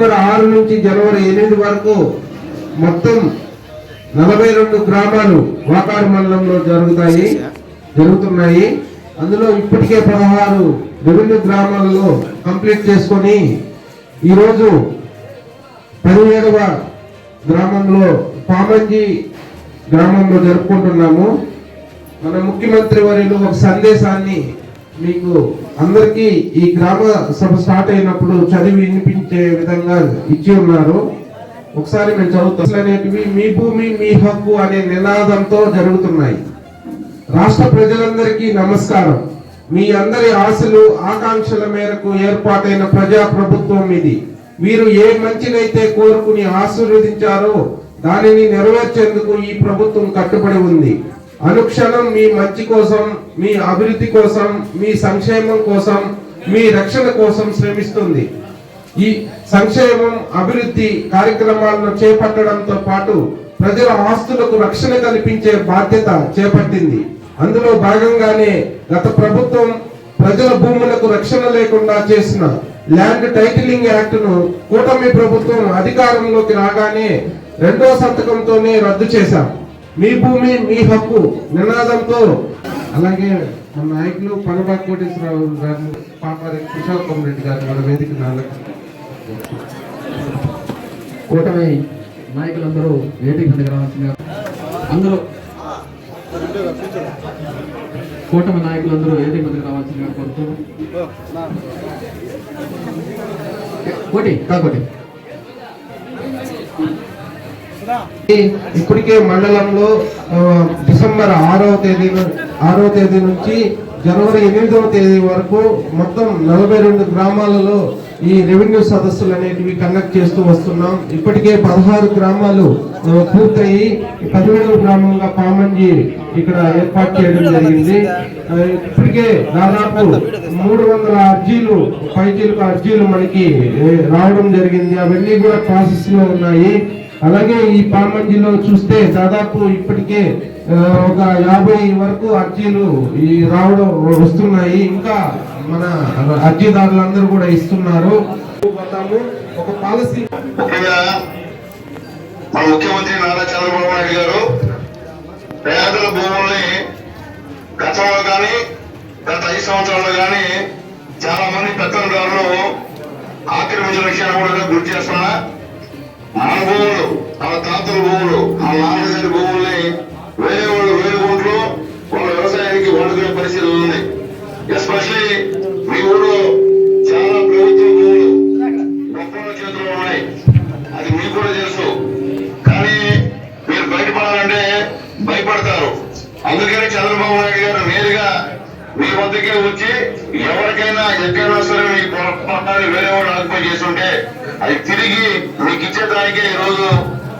December ఆరు నుంచి జనవరి ఎనిమిది వరకు మొత్తం నలభై రెండు గ్రామాలు వాకాడు మండలంలో జరుగుతాయి జరుగుతున్నాయి. అందులో ఇప్పటికే పదహారు రెవెన్యూ గ్రామాలలో కంప్లీట్ చేసుకొని ఈరోజు పదిహేడవ గ్రామంలో పామంజి గ్రామంలో జరుపుకుంటున్నాము. మన ముఖ్యమంత్రి వారిలో ఒక సందేశాన్ని మీకు అందరికీ ఈ గ్రామ సభ స్టార్ట్ అయినప్పుడు చదివి వినిపించే విధంగా ఇచ్చి ఉన్నారు. ఒకసారి మేము చదువుతాం. అనేటివి మీ భూమి మీ హక్కు అనే నినాదంతో జరుగుతున్నాయి. రాష్ట్ర ప్రజలందరికీ నమస్కారం. మీ అందరి ఆశలు ఆకాంక్షల మేరకు ఏర్పాటైన ప్రజా ప్రభుత్వం ఇది. మీరు ఏ మంచినైతే కోరుకుని ఆశీర్వదించారో దానిని నెరవేర్చేందుకు ఈ ప్రభుత్వం కట్టుబడి ఉంది. అనుక్షణం మీ మంచి కోసం మీ అభివృద్ధి కోసం మీ సంక్షేమం కోసం మీ రక్షణ కోసం శ్రమిస్తుంది. ఈ సంక్షేమం అభివృద్ధి కార్యక్రమాలను చేపట్టడంతో పాటు ప్రజల ఆస్తులకు రక్షణ కల్పించే బాధ్యత చేపట్టింది. అందులో భాగంగానే గత ప్రభుత్వం ప్రజల భూములకు రక్షణ లేకుండా చేసిన ల్యాండ్ టైటిలింగ్ యాక్ట్ను కూటమి ప్రభుత్వం అధికారంలోకి రాగానే రెండో సంతకంతోనే రద్దు చేశాం. మీ భూమి మీ హక్కు నినాదంతో. అలాగే మన నాయకులు పనబాగ్ కోటేశ్వరరావు గారు పాపారెడ్డి కిషోర్ రెడ్డి గారు మన వేదిక కూటమి నాయకులందరూ వేదిక రావాల్సిందిగా అందరూ కూటమి నాయకులందరూ వేదిక మీదకి రావాల్సిందిగా కోరుతూ. కోటి కాకోటి. ఇప్పటికే మండలంలో డిసెంబర్ ఆరవ తేదీ ఆరవ తేదీ నుంచి జనవరి ఎనిమిదవ తేదీ వరకు మొత్తం నలభై రెండు గ్రామాలలో ఈ రెవెన్యూ సదస్సులు అనేటివి కండక్ట్ చేస్తూ వస్తున్నాం. ఇప్పటికే పదహారు గ్రామాలు పూర్తయి పదిహేడు గ్రామంగా పామంజి ఇక్కడ ఏర్పాటు చేయడం జరిగింది. ఇప్పటికే దాదాపు మూడు వందల అర్జీలు పైచీలకు అర్జీలు మనకి రావడం జరిగింది. అవన్నీ కూడా ప్రాసెస్లో ఉన్నాయి. అలాగే ఈ పామంజిలో చూస్తే దాదాపు ఇప్పటికే ఒక యాభై వరకు అర్జీలు ఈ రావడం వస్తున్నాయి. ఇంకా మన అర్జీదారులందరూ కూడా ఇస్తున్నారు. ఒక పాలసీ ముఖ్యంగా మన ముఖ్యమంత్రి నారా చంద్రబాబు నాయుడు గారు పేదల భూముల్ని గతంలో కానీ గత ఐదు సంవత్సరాల్లో కానీ చాలా మంది పెత్తందారులు ఆక్రమించిన విషయాన్ని కూడా గుర్తు చేస్తున్నా మన భూములు మన తాతల భూములు మన నాన్నగారి భూముల్ని వేరే వాళ్ళు ఊళ్ళో వాళ్ళ వ్యవసాయానికి వాడుకునే పరిస్థితి ఉంది ఎస్పెషలీ మీ ఊళ్ళో చాలా ప్రభుత్వ భూములు గొప్పల చేతిలో ఉన్నాయి. అది మీకు కూడా తెలుసు. కానీ మీరు బయటపడాలంటే భయపడతారు. అందుకని చంద్రబాబు నాయుడు గారు నేరుగా మీ వద్దకే వచ్చి ఎవరికైనా ఎక్కడైనా సరే మీ పొరపాటుని వేరే వాళ్ళు ఆక్యుపై చేస్తుంటే అది తిరిగి మీకు ఇచ్చేదానికే ఈ రోజు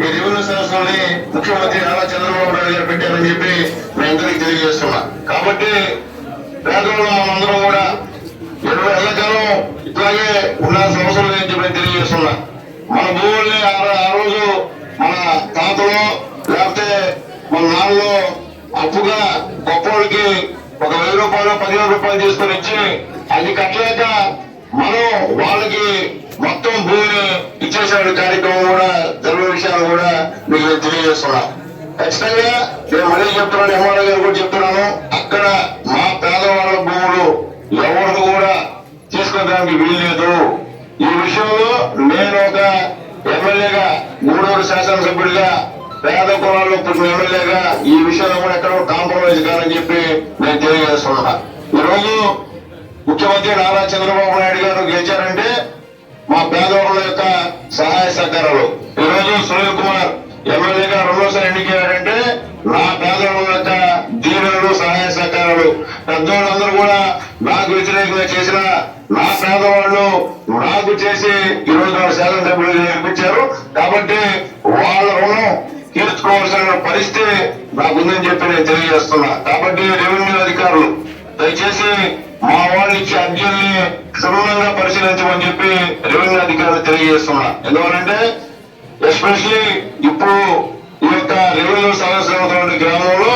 ఈ రెవెన్యూ సంస్థలని ముఖ్యమంత్రి నారా చంద్రబాబు నాయుడు గారు పెట్టారని చెప్పి మీ అందరికీ తెలియజేస్తున్నా. కాబట్టి పేదలు మనందరం కూడా ఇట్లాగే ఉండాల్సిన అవసరం లేదని చెప్పి తెలియజేస్తున్నా. మన భూముల్ని ఆ ఆ రోజు మన తాతలో లేకపోతే మన నాన్నలో అప్పుగా గొప్పవాళ్ళకి ఒక వెయ్యి రూపాయలు పదివేల రూపాయలు తీసుకొని ఇచ్చి అది కట్టలేక మనం వాళ్ళకి మొత్తం భూమిని ఇచ్చేసాడు. కార్యక్రమం కూడా జరిగే విషయాలు కూడా మీకు నేను తెలియజేస్తున్నా. ఖచ్చితంగా నేను మళ్ళీ చెప్తున్నాను ఎంఆర్ఓ గారు కూడా చెప్తున్నాను. అక్కడ మా పేదవాళ్ళ భూములు ఎవరిది కూడా తీసుకోవడానికి వీల్లేదు. ఈ విషయంలో నేను ఒక ఎమ్మెల్యేగా మూడోరు శాసనసభ్యుడిగా పేద కులాల్లో పుట్టిన ఎమ్మెల్యేగా ఈ విషయంలో కూడా ఎక్కడో కాంప్రమైజ్ కాదని చెప్పి నేను తెలియజేస్తున్నా. ఈరోజు ముఖ్యమంత్రి నారా చంద్రబాబు నాయుడు గారు గెలిచారంటే మా పేదవాళ్ళ యొక్క సహాయ సహకారాలు. ఈరోజు సునీల్ కుమార్ ఎమ్మెల్యేగా రెండోసారి ఎన్నికయ్యారంటే నా పేదవాళ్ళ యొక్క దీవెనలు సహాయ సహకారాలు. పెద్దవాళ్ళందరూ కూడా నాకు వ్యతిరేకంగా చేసిన నా పేదవాళ్ళు నాకు చేసి ఈరోజు నా శాసనసభ్యులు నేర్పించారు కాబట్టి వాళ్ళ రుణం తీర్చుకోవాల్సిన పరిస్థితి నాకుందని చెప్పి నేను తెలియజేస్తున్నా. కాబట్టి రెవెన్యూ అధికారులు దయచేసి మా వాళ్ళు ఇచ్చే అర్జీల్ని క్షుణ్ణంగా పరిశీలించమని చెప్పి రెవెన్యూ అధికారులు తెలియజేస్తున్నా. ఎందువలంటే ఎస్పెషలీ ఇప్పుడు ఈ యొక్క రెవెన్యూ సమస్య ఉన్నటువంటి గ్రామంలో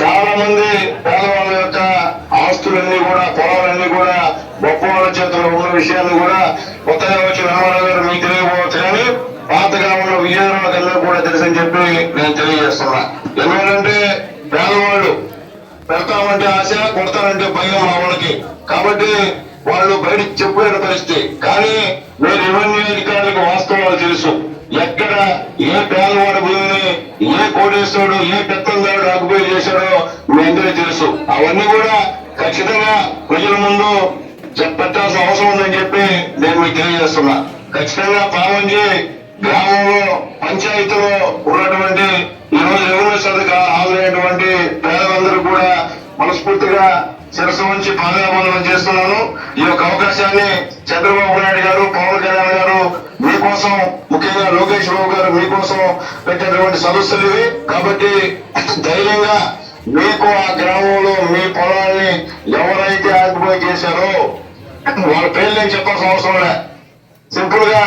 చాలా మంది పేదవాళ్ళ యొక్క ఆస్తులన్నీ కూడా పొలాలన్నీ కూడా గొప్ప వాళ్ళ చేతిలో ఉన్న విషయాన్ని కూడా కొత్తగా వచ్చిన రామారావు గారు మీకు తెలియకపోవచ్చు కానీ పాతగా ఉన్న విజయనగరం కన్నా కూడా తెలుసని చెప్పి నేను తెలియజేస్తున్నా. ఎందుకంటే పేదవాళ్ళు పెడతామంటే ఆశ కొడతానంటే భయం మా వాళ్ళకి. కాబట్టి వాళ్ళు బయట చెప్పలేని పరిస్థితి. కానీ మీరు రెవెన్యూ అధికారులకు వాస్తవాలు తెలుసు. ఎక్కడ ఏ పేదవాడి భూమిని ఏ కోటేశ్వరుడు ఏ పెత్తందారుడు ఆక్యుపై చేశాడో మీ అందరికీ తెలుసు. అవన్నీ కూడా ఖచ్చితంగా ప్రజల ముందు పెట్టాల్సిన అవసరం ఉందని చెప్పి నేను మీకు తెలియజేస్తున్నా. ఖచ్చితంగా పావంజీ గ్రామంలో పంచాయతీలో ఉన్నటువంటి ఈరోజు రెవెన్యూ శాఖకు హాజరైనటువంటి పేదలందరూ కూడా మనస్ఫూర్తిగా శిరస్సు నుంచి పాదాబంధనం చేస్తున్నాను. ఈ యొక్క అవకాశాన్ని చంద్రబాబు నాయుడు గారు పవన్ కళ్యాణ్ గారు మీకోసం ముఖ్యంగా లోకేష్ బాబు గారు మీకోసం పెట్టినటువంటి సదస్సులు ఇవి. కాబట్టి ధైర్యంగా మీకు ఆ గ్రామంలో మీ పొలాన్ని ఎవరైతే ఆక్యుపై చేశారో వాళ్ళ పేర్లు నేను చెప్పాల్సిన అవసరం లే. సింపుల్గా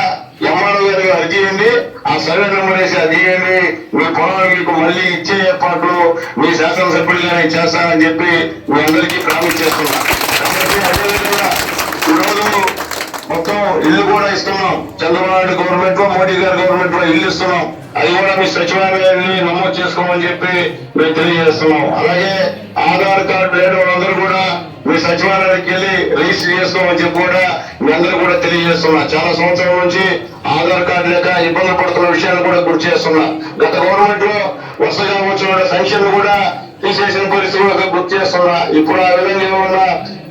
ఎంఆర్ఓ గారికి అర్జీ ఇవ్వండి ఆ సర్వే నెంబర్ వేసి అది ఇవ్వండి మీ పొలాలు మీకు మళ్ళీ ఇచ్చే ఏర్పాట్లు మీ శాసనసభ్యులుగా నేను చేస్తానని చెప్పి మీ అందరికీ ప్రామిస్ చేస్తున్నా. అదేవిధంగా ఈరోజు మొత్తం ఇల్లు కూడా ఇస్తున్నాం. చంద్రబాబు నాయుడు గవర్నమెంట్లో మోడీ గారి గవర్నమెంట్లో ఇల్లు ఇస్తున్నాం. అది కూడా మీ సచివాలయాన్ని నమోదు చేసుకోమని చెప్పి మేము తెలియజేస్తున్నాం. అలాగే ఆధార్ కార్డు లేని వాళ్ళందరూ కూడా మీ సచివాలయానికి వెళ్ళి రిజిస్టర్ చేసుకోమని చెప్పి కూడా మీ అందరూ కూడా తెలియజేస్తున్నా. చాలా సంవత్సరాల నుంచి ఆధార్ కార్డు లేక ఇబ్బంది పడుతున్న విషయాన్ని కూడా గుర్తు చేస్తున్నా. గత గవర్నమెంట్లో వరుసగా వచ్చిన పెన్షన్ కూడా తీసేసిన పరిస్థితులు గుర్తు చేస్తున్నా. ఇప్పుడు ఆ విధంగా ఉన్న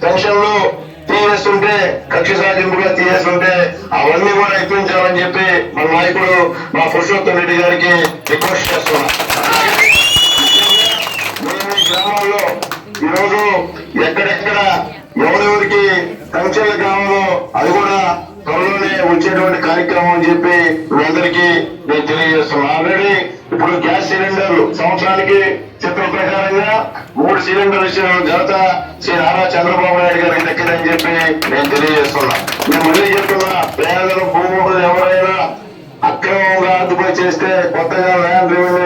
పెన్షన్లు తీయేస్తుంటే కక్ష సాధింపుగా తీయేస్తుంటే అవన్నీ కూడా ఇప్పించాలని చెప్పి మన నాయకుడు మా పురుషోత్తం రెడ్డి గారికి రిక్వెస్ట్ చేస్తున్నా. మేము ఈ ఈరోజు ఎక్కడెక్కడ ఎవరెవరికి కంచెల గ్రామంలో అది కూడా త్వరలోనే వచ్చేటువంటి కార్యక్రమం అని చెప్పి మీ అందరికీ నేను తెలియజేస్తున్నాను. ఆల్రెడీ ఇప్పుడు గ్యాస్ సిలిండర్లు సంవత్సరానికి చిత్రం ప్రకారంగా మూడు సిలిండర్ ఇచ్చిన ఘనత శ్రీ నారా చంద్రబాబు నాయుడు గారికి దక్కిందని చెప్పి నేను తెలియజేస్తున్నా. నేను మళ్ళీ చెప్తున్నా పేదలు భూములు ఎవరైనా అక్రమంగా అదుపులో చేస్తే కొత్తగా ల్యాండ్ రెవెన్యూ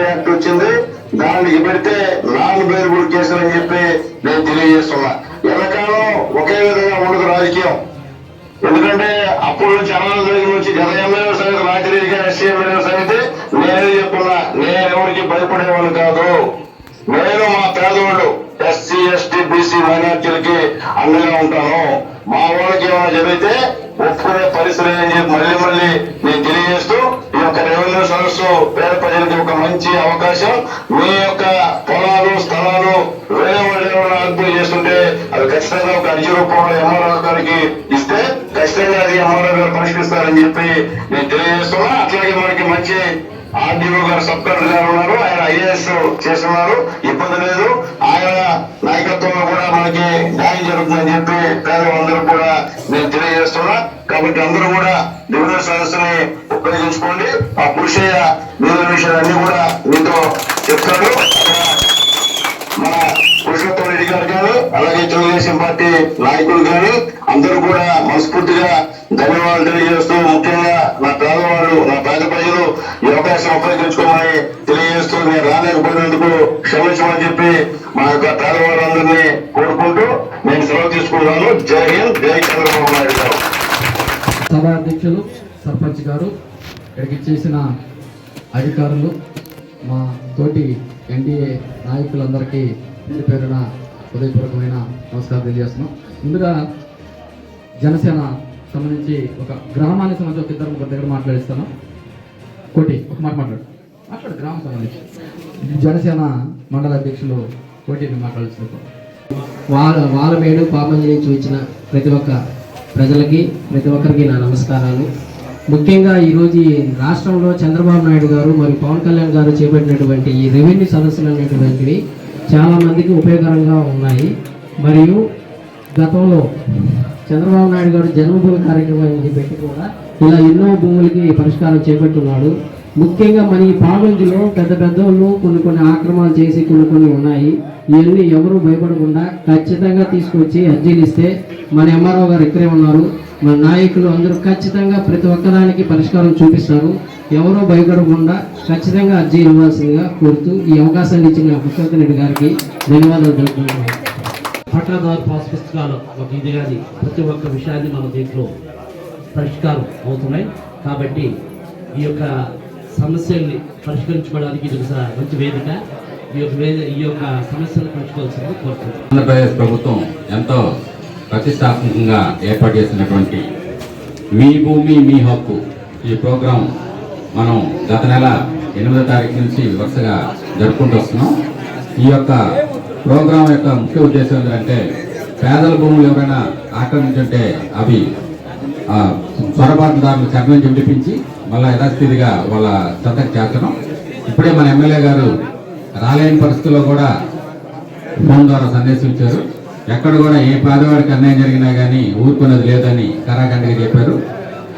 దానికి పెడితే నాన్ బెయిలబుల్ కేసులు అని చెప్పి నేను తెలియజేస్తున్నా. ఎల్లకాలం ఒకే విధంగా ఉండదు రాజకీయం. ఎందుకంటే అప్పుడు నుంచి అమలు జరిగిన నుంచి గత ఎమ్మెల్యే సమితి రాజరెడ్డి గారు ఎస్సీ ఎమ్మెల్యే సమితి నేనే చెప్తున్నా నేను ఎవరికి భయపడేవాళ్ళు కాదు. నేను మా పేదవాళ్ళు ఎస్సీ ఎస్టీ బీసీ మైనార్టీలకి అండగా ఉంటాను. మా వాళ్ళకి ఏమైనా జరిగితే ఒప్పుకునే పరిస్థితి అని చెప్పి మళ్ళీ మళ్ళీ నేను తెలియజేస్తూ ఈ యొక్క రెవెన్యూ పేద ప్రజలకి ఒక మంచి అవకాశం. మీ యొక్క పొలాలు స్థలాలు వేరే వాళ్ళు ఏమైనా అద్భుతం చేస్తుంటే అది ఖచ్చితంగా ఒక అర్జీ రూపంలో ఎంఆర్ఓ గారికి ఇస్తే ఖచ్చితంగా అది ఎంఆర్ఓ గారు పరిష్కరిస్తారని చెప్పి నేను తెలియజేస్తున్నా. అట్లాగే మనకి మంచి ఆర్డీఓ గారు సబ్ కలెక్టర్ గారు ఉన్నారు. ఆయన ఐఏఎస్ చేస్తున్నారు. ఇబ్బంది లేదు. ఆయన నాయకత్వంలో కూడా మనకి న్యాయం జరుగుతుందని చెప్పి పేదవాళ్ళందరూ కూడా నేను తెలియజేస్తున్నా. కాబట్టి అందరూ కూడా డివిజన్ సదస్సుని ఉపయోగించుకోండి. ఆ పురుషయ్య నిధుల విషయాలన్నీ కూడా మీతో చెప్తాడు. మన పురుషోత్తం రెడ్డి గారు కానీ అలాగే తెలుగుదేశం పార్టీ నాయకులు కానీ అందరూ కూడా మనస్ఫూర్తిగా ధన్యవాదాలు తెలియజేస్తూ ముఖ్యంగా నా పేదవాళ్ళు నా పేద ప్రజలు ఈ అవకాశం ఉపయోగించుకోమని తెలియజేస్తూ నేను రాలేకపోయినందుకు క్షమించమని చెప్పి మా యొక్క పేదవాళ్ళందరినీ కోరుకుంటూ నేను సెలవు తీసుకుంటాను జై హింద్ జై చంద్రబాబు నాయుడు గారు. సభా అధ్యక్షులు సర్పంచ్ గారు ఇక్కడికి చేసిన అధికారులు మా తోటి ఎన్డీఏ నాయకులందరికీ పేరు పేరున హృదయపూర్వకమైన నమస్కారం తెలియజేస్తున్నాం. ముందుగా జనసేన సంబంధించి ఒక గ్రామానికి సంబంధించి ఒక ఇద్దరు ముగ్గురు దగ్గర మాట్లాడిస్తాను. కోటి ఒక మాట మాట్లాడు. మాట్లాడు గ్రామం సంబంధించి. జనసేన మండల అధ్యక్షులు కోటిని మాట్లాడుతున్నారు. వాళ్ళ వారమేడు పాపం చేయించి వచ్చిన ప్రతి ఒక్క ప్రజలకి ప్రతి ఒక్కరికి నా నమస్కారాలు. ముఖ్యంగా ఈరోజు ఈ రాష్ట్రంలో చంద్రబాబు నాయుడు గారు మరియు పవన్ కళ్యాణ్ గారు చేపట్టినటువంటి ఈ రెవెన్యూ సదస్సులు అనేటువంటివి చాలామందికి ఉపయోగకరంగా ఉన్నాయి. మరియు గతంలో చంద్రబాబు నాయుడు గారు జన్మభూమి కార్యక్రమం అని పెట్టి కూడా ఇలా ఎన్నో భూములకి పరిష్కారం చేపట్టున్నాడు. ముఖ్యంగా మన ఈ పాలనలో పెద్ద పెద్ద వాళ్ళు కొన్ని కొన్ని ఆక్రమణలు చేసి కొన్ని కొన్ని ఉన్నాయి. ఇవన్నీ ఎవరు భయపడకుండా ఖచ్చితంగా తీసుకొచ్చి అర్జీలు ఇస్తే మన ఎంఆర్ఓ గారు ఇక్కడే ఉన్నారు. మన నాయకులు అందరూ ఖచ్చితంగా ప్రతి ఒక్కదానికి పరిష్కారం చూపిస్తారు. ఎవరూ భయపడకుండా ఖచ్చితంగా అర్జీ ఇవ్వాల్సిందిగా కోరుతూ ఈ అవకాశాన్ని ఇచ్చిన పుష్పత్ రెడ్డి గారికి ధన్యవాదాలు తెలుపుతున్నాను పట్టాదారు పాస్ పుస్తకాలు ఒక ఇది కానీ ప్రతి ఒక్క విషయాన్ని మన దీంట్లో పరిష్కారం అవుతున్నాయి. కాబట్టి ఈ యొక్క సమస్యల్ని పరిష్కరించుకోవడానికి ఇది ఒక మంచి వేదిక. ఈ యొక్క వేద ఈ యొక్క సమస్యను పరిష్కరించాలని కోరుతున్నాను ఆంధ్రప్రదేశ్ ప్రభుత్వం ఎంతో ప్రతిష్టాత్మకంగా ఏర్పాటు చేసినటువంటి మీ భూమి మీ హక్కు ఈ ప్రోగ్రాం మనం గత నెల ఎనిమిదో తారీఖు నుంచి వరుసగా జరుపుకుంటూ వస్తున్నాం. ఈ యొక్క ప్రోగ్రాం యొక్క ముఖ్య ఉద్దేశం ఏంటంటే పేదల భూములు ఎవరైనా ఆక్రమించుంటే అవి చొరబాటుదారులు చర్మం విడిపించి మళ్ళా యథాస్థితిగా వాళ్ళ చెంతకు చేర్చడం ఇప్పుడే మన ఎమ్మెల్యే గారు రాలేని పరిస్థితుల్లో కూడా ఫోన్ ద్వారా సందేశం ఇచ్చారు. ఎక్కడ కూడా ఏ పేదవాడికి అన్యాయం జరిగినా కానీ ఊరుకున్నది లేదని కరాఖండ్గా చెప్పారు.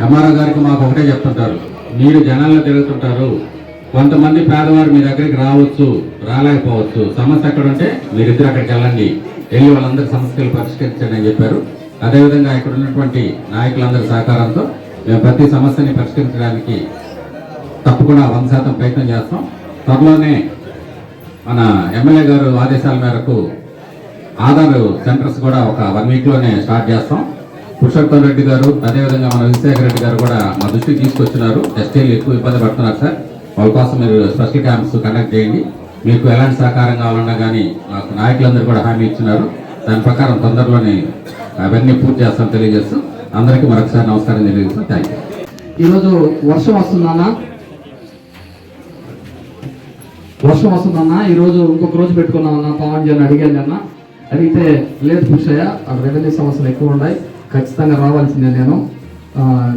ఎంఆర్ఓ గారికి మాకు ఒకటే చెప్తుంటారు. మీరు జనాల్లో తిరుగుతుంటారు కొంతమంది పేదవారు మీ దగ్గరికి రావచ్చు రాలేకపోవచ్చు. సమస్య ఎక్కడ ఉంటే మీరిద్దరు అక్కడికి వెళ్ళండి. వెళ్ళి వాళ్ళందరి సమస్యలు పరిష్కరించండి అని చెప్పారు. అదేవిధంగా ఇక్కడ ఉన్నటువంటి నాయకులందరి సహకారంతో మేము ప్రతి సమస్యని పరిష్కరించడానికి తప్పకుండా వంద శాతం ప్రయత్నం చేస్తాం. త్వరలోనే మన ఎమ్మెల్యే గారు ఆదేశాల మేరకు ఆధార్ సెంటర్స్ కూడా ఒక వన్ వీక్లోనే స్టార్ట్ చేస్తాం. పురుషోత్తం రెడ్డి గారు అదేవిధంగా మన విజయశేఖర రెడ్డి గారు కూడా మా దృష్టికి తీసుకొచ్చినారు. ఎస్టీలు ఎక్కువ ఇబ్బంది పడుతున్నారు సార్. వాళ్ళ కోసం మీరు స్పెషల్ క్యాంప్స్ కండక్ట్ చేయండి. మీకు ఎలాంటి సహకారం కావాలన్నా కానీ మాకు నాయకులందరూ కూడా హామీ ఇచ్చినారు. దాని ప్రకారం తొందరలోనే అవన్నీ పూర్తి చేస్తాం తెలియజేస్తూ. అందరికీ మరొకసారి నమస్కారం తెలియజేస్తాను థ్యాంక్ యూ ఈరోజు వర్షం వస్తుందన్నా వర్షం వస్తుందన్నా ఈరోజు ఇంకొక రోజు పెట్టుకున్నామన్నా పవన్ జన్ అడిగాను అన్న అడిగితే లేదు పురుషయ్య అక్కడ రెవెన్యూ సమస్యలు ఎక్కువ ఉన్నాయి. ఖచ్చితంగా రావాల్సిందే నేను.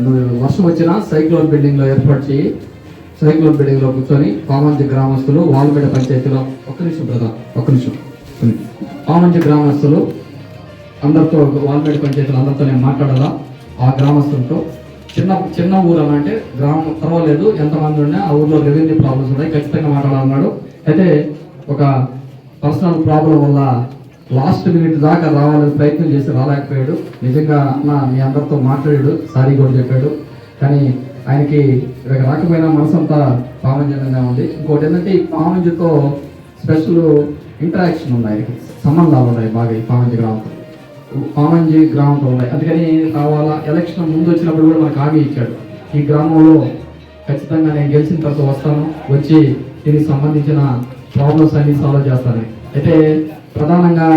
నువ్వు వర్షం వచ్చినా సైక్లోన్ బిల్డింగ్లో ఏర్పాటు చేయి సైక్లోన్ బిల్డింగ్లో కూర్చొని పామంజి గ్రామస్తులు వాల్పేట పంచాయతీలో ఒక్క నిమిషం బ్రదర్ ఒక్క నిమిషం. ఒక్క నిమిషం. పామంజి గ్రామస్తులు అందరితో వాల్మేడి పంచాయతీలు అందరితో నేను మాట్లాడాలా? ఆ గ్రామస్తులతో. చిన్న చిన్న ఊరు అని అంటే గ్రామం పర్వాలేదు ఎంతమంది ఉన్నా ఆ ఊర్లో రెవెన్యూ ప్రాబ్లమ్స్ ఉన్నాయి ఖచ్చితంగా మాట్లాడాలన్నాడు. అయితే ఒక పర్సనల్ ప్రాబ్లం వల్ల లాస్ట్ మినిట్ దాకా రావాలని ప్రయత్నం చేసి రాలేకపోయాడు. నిజంగా అన్న మీ అందరితో మాట్లాడాడు సారీ కూడా చెప్పాడు. కానీ ఆయనకి ఇక రాకపోయినా మనసంతా పామంజనంగా ఉంది. ఇంకోటి ఏంటంటే ఈ పామంజతో స్పెషల్ ఇంటరాక్షన్ ఉన్నాయి ఆయనకి సంబంధాలు ఉన్నాయి బాగా ఈ పామంజి గ్రామంతో పామంజి గ్రామంలో ఉన్నాయి. అందుకని రావాలా ఎలక్షన్ ముందు వచ్చినప్పుడు కూడా మనకు హామీ ఇచ్చాడు. ఈ గ్రామంలో ఖచ్చితంగా నేను గెలిచిన తర్వాత వస్తాను. వచ్చి దీనికి సంబంధించిన ప్రాబ్లమ్స్ అన్ని సాల్వ్ చేస్తాను. అయితే ప్రధానంగా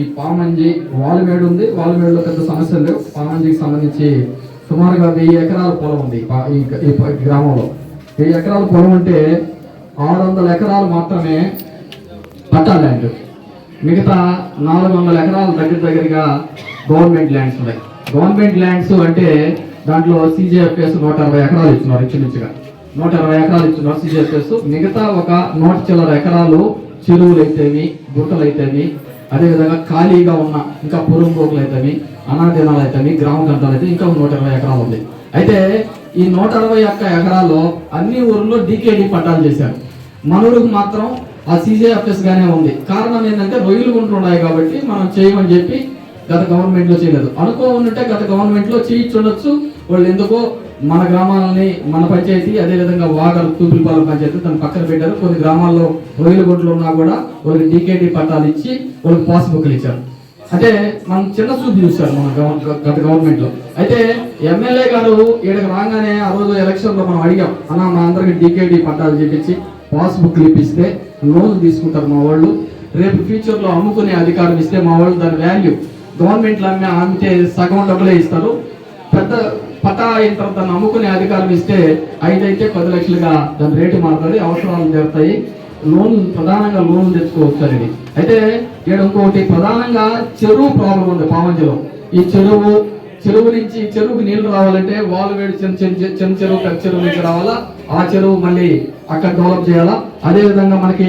ఈ పామంజి వాలుమేడు ఉంది. వాలుమేడులో పెద్ద సమస్యలు లేవు. పామంజికి సంబంధించి సుమారుగా వెయ్యి ఎకరాల పొలం ఉంది ఈ గ్రామంలో. వెయ్యి ఎకరాల పొలం ఉంటే ఆరు వందల ఎకరాలు మాత్రమే పట్టా ల్యాండ్ మిగతా నాలుగు వందల ఎకరాల దగ్గర దగ్గరగా గవర్నమెంట్ ల్యాండ్స్ ఉన్నాయి. గవర్నమెంట్ ల్యాండ్స్ అంటే దాంట్లో సీజీఎఫ్ఎస్ నూట అరవై ఎకరాలు ఇస్తున్నారు ఇంచుమించుగా. నూట అరవై ఎకరాలు ఇస్తున్నారు సీజీఎఫ్ఎస్ మిగతా ఒక నూట చిల్లర ఎకరాలు చెరువులు అయితేవి గుట్టలు అయితేవి అదేవిధంగా ఖాళీగా ఉన్న ఇంకా పురుంగోకులు అయితేవి అనాదినాలు అయితేవి గ్రామ గంటలు అయితే ఇంకా నూట ఇరవై ఎకరాలు ఉంది. అయితే ఈ నూట అరవై ఒక్క ఎకరాల్లో అన్ని ఊర్లో డీకేడీ పట్టాలు చేశారు. మనూరుకు మాత్రం ఆ సీజేఎఫ్ఎస్ గానే ఉంది. కారణం ఏంటంటే రొయ్యలు గుంటలు ఉన్నాయి కాబట్టి మనం చేయమని చెప్పి గత గవర్నమెంట్లో చేయలేదు. అనుకో ఉంటే గత గవర్నమెంట్లో చేయించుండొచ్చు వాళ్ళు ఎందుకో మన గ్రామాలని మన పంచాయతీ అదే విధంగా వాగల్ తూపులపాలెం పంచాయతీ దాన్ని పక్కన పెట్టారు. కొన్ని గ్రామాల్లో రొయ్యల గుంటలు ఉన్నా కూడా వాళ్ళకి డీకేటీ పట్టాలు ఇచ్చి వాళ్ళకి పాస్బుక్లు ఇచ్చారు. అంటే మనం చిన్న చూపు చూస్తారు మన గత గవర్నమెంట్లో అయితే ఎమ్మెల్యే గారు ఈడకి రాగానే ఆ రోజు ఎలక్షన్లో మనం అడిగాం అన్న మా అందరికి డీకేటీ పట్టాలు చేపించి పాస్బుక్లు ఇప్పిస్తే లోన్ తీసుకుంటారు మా వాళ్ళు. రేపు ఫ్యూచర్లో అమ్ముకునే అధికారం ఇస్తే మా వాళ్ళు దాని వాల్యూ గవర్నమెంట్లో అమ్మే అమ్మితే సగం డబ్బులే ఇస్తారు. పెద్ద పటా అయిన తర్వాత దాన్ని అమ్ముకునే అధికారం ఇస్తే ఐదైతే పది లక్షలుగా దాని రేటు మారుతుంది అవసరాలు జరుగుతాయి లోన్ ప్రధానంగా లోన్ తెచ్చుకోవచ్చు అయితే ఇక్కడ ఇంకోటి ప్రధానంగా చెరువు ప్రాబ్లం ఉంది పావంజలో ఈ చెరువు చెరువు నుంచి చెరువుకి నీళ్ళు రావాలంటే వాళ్ళు వేడి చిన్న చిన్న చిన్న చెరువు పెద్ద చెరువు నుంచి రావాలా? ఆ చెరువు మళ్ళీ అక్కడ డెవలప్ చేయాలా? అదేవిధంగా మనకి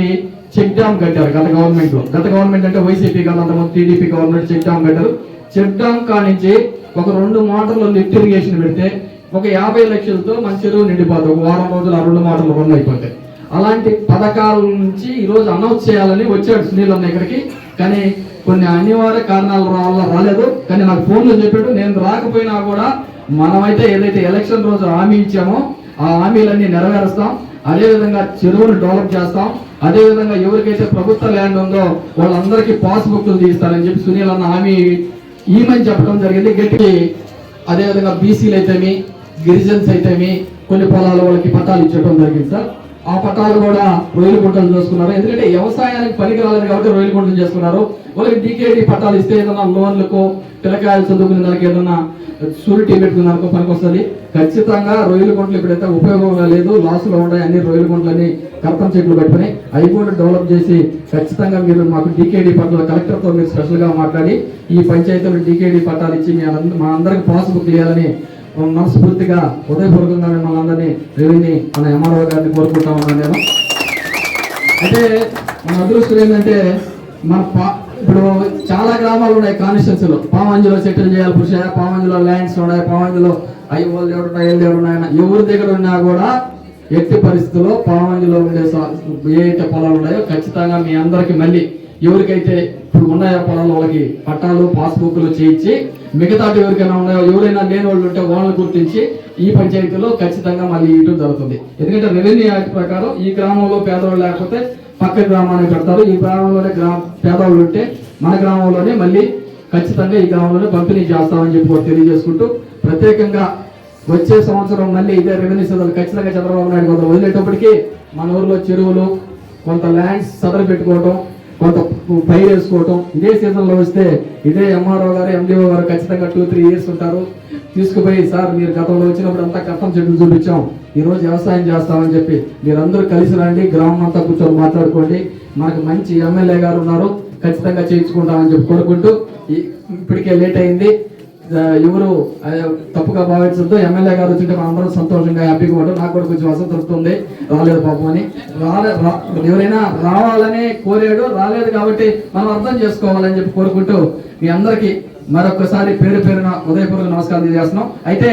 చెక్ డ్యామ్ కట్టారు గత గవర్నమెంట్లో. గత గవర్నమెంట్ అంటే వైసీపీ కాదు అంతకుముందు టీడీపీ గవర్నమెంట్ చెక్ డ్యామ్ కట్టారు. చెక్ డ్యామ్ కానించి ఒక రెండు మోటార్లు లిఫ్ట్ ఇరిగేషన్ పెడితే ఒక యాభై లక్షలతో మన చెరువు నిండిపోతుంది ఒక వారం రోజులు ఆ రెండు మోటార్లు రన్ అయిపోతాయి. అలాంటి పథకాల నుంచి ఈరోజు అనౌన్స్ చేయాలని వచ్చాడు సునీల్ అన్న ఇక్కడికి. కానీ కొన్ని అనివార్య కారణాల వల్ల రాలేదు. కానీ నాకు ఫోన్లో చెప్పాడు నేను రాకపోయినా కూడా మనమైతే ఏదైతే ఎలక్షన్ రోజు హామీ ఇచ్చామో ఆ హామీలన్నీ నెరవేరుస్తాం. అదేవిధంగా చెరువులు డెవలప్ చేస్తాం. అదే విధంగా ఎవరికైతే ప్రభుత్వ ల్యాండ్ ఉందో వాళ్ళందరికీ పాస్బుక్లు తీస్తారని చెప్పి సునీల్ అన్న హామీ ఈమని చెప్పడం జరిగింది. గట్టి అదేవిధంగా బీసీలు అయితేమి గిరిజన్స్ అయితేమి కొన్ని పొలాల వాళ్ళకి పట్టాలు ఇచ్చడం జరిగింది సార్. ఆ పట్టాలు కూడా రొయ్యలు గుంటలు చేసుకున్నారు. ఎందుకంటే వ్యవసాయానికి పనికిరాలని కాబట్టి రొయ్యలు గుంటలు చేసుకున్నారు. వాళ్ళకి డీకేడి పట్టాలు ఇస్తే ఏదైనా లోన్లకు పిల్లకాయలు చదువుకునే దానికి ఏదైనా షూరిటీ పెట్టుకునే దానికి పనికి వస్తుంది. ఖచ్చితంగా రొయ్యల గుంటలు ఇప్పుడైతే ఉపయోగంగా లేదు లాసులో ఉన్నాయి అన్ని రొయ్యల గుంటలని కర్తం చెట్లు పెట్టుకుని అవి కూడా డెవలప్ చేసి ఖచ్చితంగా మీరు మాకు డీకేడీ పట్టాల కలెక్టర్తో మీరు స్పెషల్గా మాట్లాడి ఈ పంచాయతీలో డీకేడీ పట్టాలు ఇచ్చి మీ మా అందరికి పాస్బుక్ ఇవ్వాలని మనస్ఫూర్తిగా హృదయపూర్వకంగా మిమ్మల్ని అందరినీ రెవెన్యూ మన ఎంఆర్ఓ గారిని కోరుకుంటా ఉన్నాను నేను. అయితే మన అదృష్టం ఏంటంటే మన పా ఇప్పుడు చాలా గ్రామాలు ఉన్నాయి కాన్స్టిట్యూన్సీలో. పామంజులో సెటిల్ చేయాలి పురుష పామంజులో ల్యాండ్స్ ఉన్నాయి పామంజులో అయ్యి వాళ్ళు ఎవరు ఉన్నాయి వీళ్ళు దేవుడు ఉన్నాయి ఎవరి దగ్గర ఉన్నా కూడా ఎట్టి పరిస్థితుల్లో పామంజులో ఉండే ఏ పొలాలు ఉన్నాయో ఖచ్చితంగా మీ అందరికి మళ్ళీ ఎవరికైతే ఇప్పుడు ఉన్నాయా పొలాలు? వాళ్ళకి పట్టాలు పాస్బుక్లు చేయించి మిగతా ఎవరికైనా ఉన్నాయో ఎవరైనా లేని వాళ్ళు ఉంటే వాళ్ళని గుర్తించి ఈ పంచాయతీలో ఖచ్చితంగా మళ్ళీ ఇవ్వడం జరుగుతుంది. ఎందుకంటే రెవెన్యూ యాక్ట్ ప్రకారం ఈ గ్రామంలో పేదవాళ్ళు లేకపోతే పక్క గ్రామానికి పెడతారు. ఈ గ్రామంలోనే గ్రామ పేదవాళ్ళు ఉంటే మన గ్రామంలోనే మళ్ళీ ఖచ్చితంగా ఈ గ్రామంలోనే పంపిణీ చేస్తామని చెప్పి కూడా తెలియజేసుకుంటూ ప్రత్యేకంగా వచ్చే సంవత్సరం మళ్ళీ ఇదే రెవెన్యూ సదలు ఖచ్చితంగా చంద్రబాబు నాయుడు కొంత వదిలేటప్పటికీ మన ఊర్లో చెరువులు కొంత ల్యాండ్స్ సదలు పెట్టుకోవటం కొంత పైరు వేసుకోవటం ఇదే సీజన్లో వస్తే ఇదే ఎంఆర్ఓ గారు ఎండిఓ గారు ఖచ్చితంగా టూ త్రీ ఇయర్స్ ఉంటారు. తీసుకుపోయి సార్ మీరు గతంలో వచ్చినప్పుడు అంతా కష్టం చెట్లు చూపించాం. ఈరోజు వ్యవసాయం చేస్తామని చెప్పి మీరందరూ కలిసి రండి గ్రామం అంతా కూర్చొని మాట్లాడుకోండి. మనకు మంచి ఎమ్మెల్యే గారు ఉన్నారు. ఖచ్చితంగా చేయించుకుంటామని చెప్పి కోరుకుంటూ ఇప్పటికే లేట్ అయింది. ఎవరు తప్పుగా భావించడంతో ఎమ్మెల్యే గారు వచ్చింటే మనం అందరం సంతోషంగా హ్యాపీగా ఉంటాం. నాకు కూడా కొంచెం అసంతృప్తి రాలేదు పాపం అని. రాలే ఎవరైనా రావాలని కోరాడు రాలేదు కాబట్టి మనం అర్థం చేసుకోవాలని చెప్పి కోరుకుంటూ మీ అందరికీ మరొకసారి పేరు పేరున ఉదయపూర్వక నమస్కారం చేస్తున్నాం అయితే